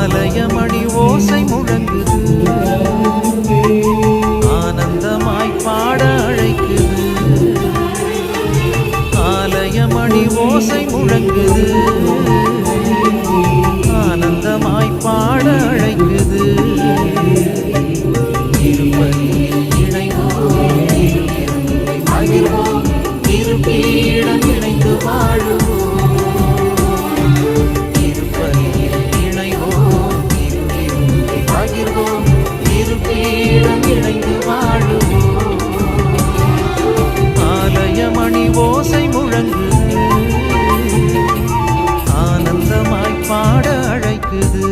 ஆலய மணி ஓசை முழங்குது. ஆனந்தமாய் பாட அழைக்குது. ஆலய மணி ஓசை முழங்குது. ஆனந்தமாய் பாட அழைக்குது. இருப்பதில் இணைவோம் இருப்பீர் இருக்குது